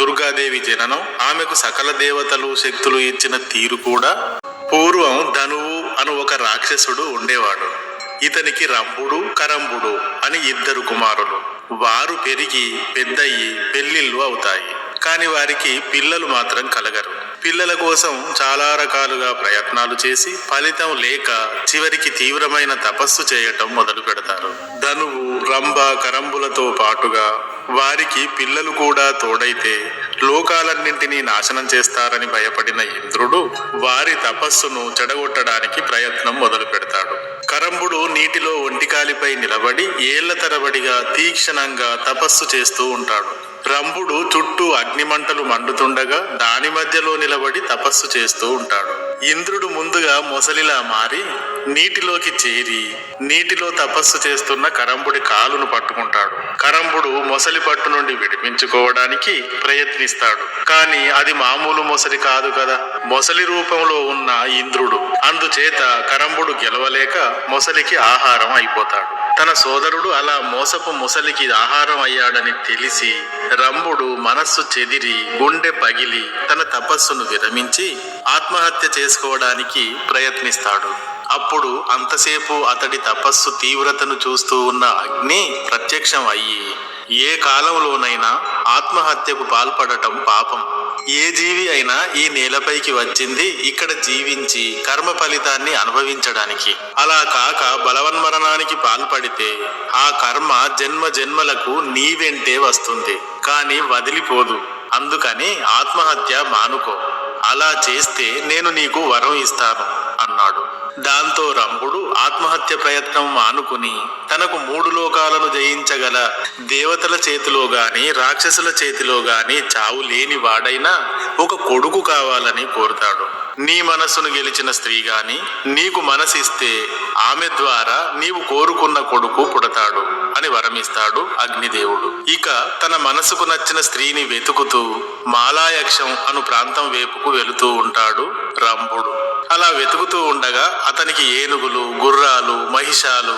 దుర్గాదేవి జననం. ఆమెకు సకల దేవతలు శక్తులు ఇచ్చిన తీరు కూడా పూర్వం ధనువు అను ఒక రాక్షసుడు ఉండేవాడు. ఇతనికి రంభుడు కరంబుడు అని ఇద్దరు కుమారులు. వారు పెరిగి పెద్దయి పెళ్ళిళ్ళు అవుతాయి. కాని వారికి పిల్లలు మాత్రం కలగరు. పిల్లల కోసం చాలా రకాలుగా ప్రయత్నాలు చేసి ఫలితం లేక చివరికి తీవ్రమైన తపస్సు చేయటం మొదలు పెడతారు ధనువు రంభ కరంబులతో పాటుగా వారికి పిల్లలు కూడా తోడైతే లోకాలన్నింటినీ నాశనం చేస్తారని భయపడిన ఇంద్రుడు వారి తపస్సును చెడగొట్టడానికి ప్రయత్నం మొదలు పెడతాడు. కరంబుడు నీటిలో ఒంటికాలిపై నిలబడి ఏళ్ళ తరబడిగా తీక్షణంగా తపస్సు చేస్తూ ఉంటాడు. రంభుడు చుట్టూ అగ్నిమంటలు మండుతుండగా దాని మధ్యలో నిలబడి తపస్సు చేస్తూ ఉంటాడు. ఇంద్రుడు ముందుగా మొసలిలా మారి నీటిలోకి చేరి నీటిలో తపస్సు చేస్తున్న కరంబుడి కాలును పట్టుకుంటాడు. కరంబుడు మొసలి పట్టు నుండి విడిపించుకోవడానికి ప్రయత్నిస్తాడు. కానీ అది మామూలు మొసలి కాదు కదా. మొసలి రూపంలో ఉన్న ఇంద్రుడు. అందుచేత కరంబుడు గెలవలేక మొసలికి ఆహారం అయిపోతాడు. తన సోదరుడు అలా మోసపు ముసలికి ఆహారం అయ్యాడని తెలిసి రంభుడు మనస్సు చెదిరి గుండె పగిలి తన తపస్సును విరమించి ఆత్మహత్య చేసుకోవడానికి ప్రయత్నిస్తాడు. అప్పుడు అంతసేపు అతడి తపస్సు తీవ్రతను చూస్తూ ఉన్న అగ్ని ప్రత్యక్షం అయ్యి ఏ కాలంలోనైనా ఆత్మహత్యకు పాల్పడటం పాపం. ఏ జీవి అయినా ఈ నేలపైకి వచ్చింది ఇక్కడ జీవించి కర్మ ఫలితాన్ని అనుభవించడానికి. అలా కాక బలవన్మరణానికి పాల్పడితే ఆ కర్మ జన్మ జన్మలకు నీ వెంటే వస్తుంది. కానీ వదిలిపోదు. అందుకని ఆత్మహత్య మానుకో. అలా చేస్తే నేను నీకు వరం ఇస్తాను అన్నాడు. దాంతో రంభుడు ఆత్మహత్య ప్రయత్నం మానుకుని తనకు మూడు లోకాలను జయించగల దేవతల చేతిలో గాని రాక్షసుల చేతిలో గాని చావు లేని వాడైనా ఒక కొడుకు కావాలని కోరుతాడు. నీ మనస్సును గెలిచిన స్త్రీ గాని నీకు మనసిస్తే ఆమె ద్వారా నీవు కోరుకున్న కొడుకు పుడతాడు అని వరమిస్తాడు అగ్నిదేవుడు. ఇక తన మనసుకు నచ్చిన స్త్రీని వెతుకుతూ మాలాయక్షం అను ప్రాంతం వైపుకు వెళుతూ ఉంటాడు రంభుడు. అలా వెతుకుతూ ఉండగా అతనికి ఏనుగులు గుర్రాలు మహిషాలు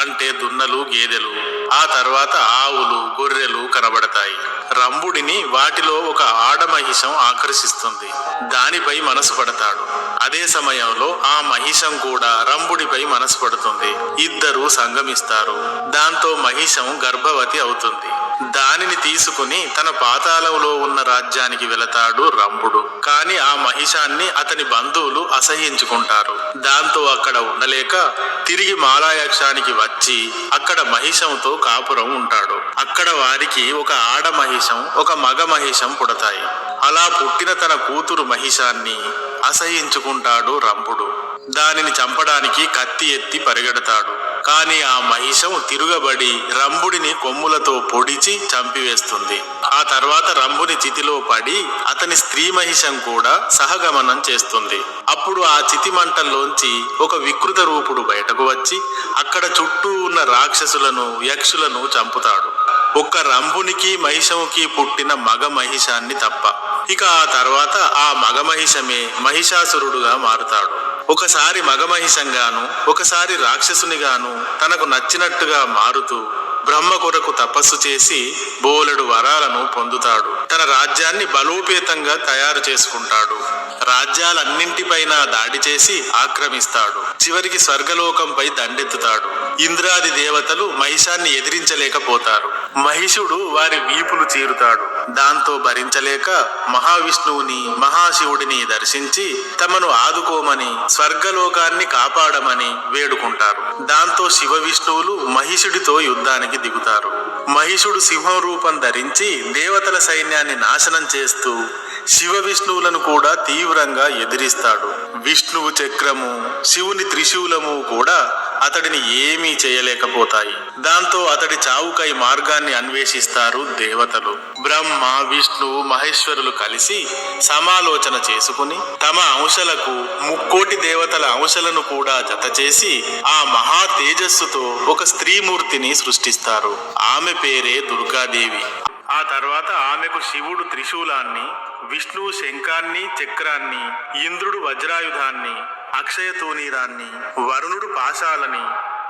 అంటే దున్నలు గేదెలు ఆ తర్వాత ఆవులు గొర్రెలు కనబడతాయి. రంభుడిని వాటిలో ఒక ఆడమహిషం ఆకర్షిస్తుంది. దానిపై మనసు పడతాడు. అదే సమయంలో ఆ మహిషం కూడా రంభుడిపై మనసు పడుతుంది. ఇద్దరు సంగమిస్తారు. దాంతో మహిషం గర్భవతి అవుతుంది. దానిని తీసుకుని తన పాతాళంలో ఉన్న రాజ్యానికి వెళతాడు రంభుడు. కాని ఆ మహిషాన్ని అతని బంధువులు అసహ్యించుకుంటారు దాంతో అక్కడ ఉండలేక తిరిగి మాలాయక్షానికి వచ్చి అక్కడ మహిషంతో కాపురం ఉంటాడు. అక్కడ వారికి ఒక ఆడ మహిషం ఒక మగ మహిషం పుడతాయి. అలా పుట్టిన తన కూతురు మహిషాన్ని అసహ్యించుకుంటాడు రంభుడు. దానిని చంపడానికి కత్తి ఎత్తి పరిగెడతాడు. కాని ఆ మహిషం తిరుగబడి రంభుడిని కొమ్ములతో పొడిచి చంపివేస్తుంది. ఆ తర్వాత రంభుని చితిలో పడి అతని స్త్రీ మహిషం కూడా సహగమనం చేస్తుంది. అప్పుడు ఆ చితి మంటల్లోంచి ఒక వికృత రూపుడు బయటకు వచ్చి అక్కడ చుట్టూ ఉన్న రాక్షసులను యక్షులను చంపుతాడు. ఒక్క రంభునికి మహిషముకి పుట్టిన మగ మహిషాన్ని తప్ప ఇక ఆ తర్వాత ఆ మగమహిషమే మహిషాసురుడుగా మారుతాడు. ఒకసారి మగమహిషంగాను ఒకసారి రాక్షసునిగాను తనకు నచ్చినట్టుగా మారుతూ బ్రహ్మ కొరకు తపస్సు చేసి బోలెడు వరాలను పొందుతాడు. తన రాజ్యాన్ని బలోపేతంగా తయారు చేసుకుంటాడు. రాజ్యాలన్నింటిపైన దాడి చేసి ఆక్రమిస్తాడు. చివరికి స్వర్గలోకంపై దండెత్తుతాడు. ఇంద్రాది దేవతలు మహిషాన్ని ఎదిరించలేకపోతారు. మహిషుడు వారి వీపులు చీరుతాడు. దాంతో భరించలేక మహావిష్ణువుని మహాశివుడిని దర్శించి తమను ఆదుకోమని స్వర్గలోకాన్ని కాపాడమని వేడుకుంటారు. దాంతో శివ విష్ణువులు మహిషుడితో యుద్ధానికి దిగుతారు. మహిషుడు సింహం రూపం ధరించి దేవతల సైన్యాన్ని నాశనం చేస్తూ శివ విష్ణువులను కూడా తీవ్రంగా ఎదిరిస్తాడు. విష్ణువు చక్రము శివుని త్రిశూలము కూడా అతడిని ఏమీ చేయలేకపోతాయి. దాంతో అతడి చావుకై మార్గాన్ని అన్వేషిస్తారు దేవతలు. బ్రహ్మ విష్ణువు మహేశ్వరులు కలిసి సమాలోచన చేసుకుని తమ అంశలకు ముక్కోటి దేవతల అంశలను కూడా జత చేసి ఆ మహా తేజస్సుతో ఒక స్త్రీమూర్తిని సృష్టిస్తారు. ఆమె పేరే దుర్గాదేవి. ఆ తర్వాత ఆమెకు శివుడు త్రిశూలాన్ని విష్ణువు శంఖాన్ని చక్రాన్ని ఇంద్రుడు వజ్రాయుధాన్ని అక్షయ తూనీరాన్ని వరుణుడు పాశాలని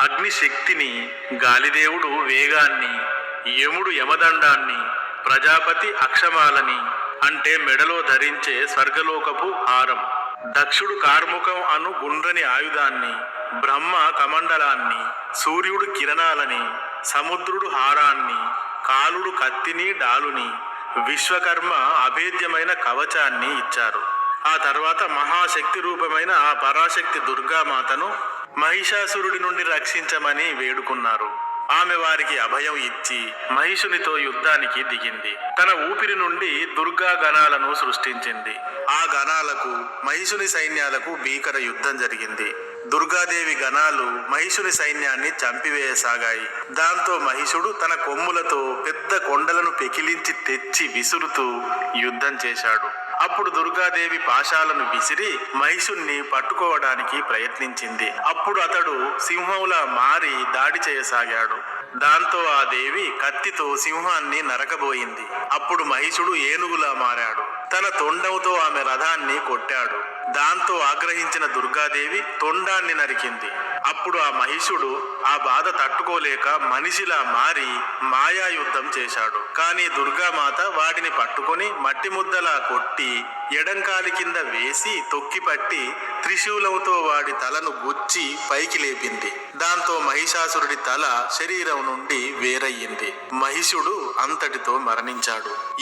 అగ్ని శక్తిని గాలిదేవుడు వేగాన్ని యముడు యమదండాన్ని ప్రజాపతి అక్షమాలని అంటే మెడలో ధరించే స్వర్గలోకపు హారం. దక్షుడు కార్ముకం అను గుండ్రని ఆయుధాన్ని బ్రహ్మ కమండలాన్ని సూర్యుడు కిరణాలని సముద్రుడు హారాన్ని కాలుడు కత్తిని డాలుని విశ్వకర్మ అభేద్యమైన కవచాన్ని ఇచ్చారు. ఆ తర్వాత మహాశక్తి రూపమైన ఆ పరాశక్తి దుర్గామాతను మహిషాసురుడి నుండి రక్షించమని వేడుకున్నారు. ఆమె వారికి అభయం ఇచ్చి మహిషునితో యుద్ధానికి దిగింది. తన ఊపిరి నుండి దుర్గా గణాలను సృష్టించింది. ఆ గణాలకు మహిషుని సైన్యాలకు భీకర యుద్ధం జరిగింది. దుర్గాదేవి గణాలు మహిషుని సైన్యాన్ని చంపివేయసాగాయి. దాంతో మహిషుడు తన కొమ్ములతో పెద్ద కొండలను పెకిలించి తెచ్చి విసురుతూ యుద్ధం చేశాడు. అప్పుడు దుర్గాదేవి పాశాలను విసిరి మహిషుణ్ణి పట్టుకోవడానికి ప్రయత్నించింది. అప్పుడు అతడు సింహంలా మారి దాడి చేయసాగాడు. దాంతో ఆ దేవి కత్తితో సింహాన్ని నరకబోయింది. అప్పుడు మహిషుడు ఏనుగులా మారాడు. తన తొండంతో ఆమె రథాన్ని కొట్టాడు. దాంతో ఆగ్రహించిన దుర్గాదేవి తొండాన్ని నరికింది. అప్పుడు ఆ మహిషుడు ఆ బాధ తట్టుకోలేక మనిషిలా మారి మాయా యుద్ధం చేశాడు. కానీ దుర్గామాత వాడిని పట్టుకొని మట్టి ముద్దలా కొట్టి ఎడంకాలి కింద వేసి తొక్కిపట్టి త్రిశూలంతో వాడి తలను గుచ్చి పైకి లేపింది. దాంతో మహిషాసురుడి తల శరీరం నుండి వేరయ్యింది. మహిషుడు అంతటితో మరణించాడు.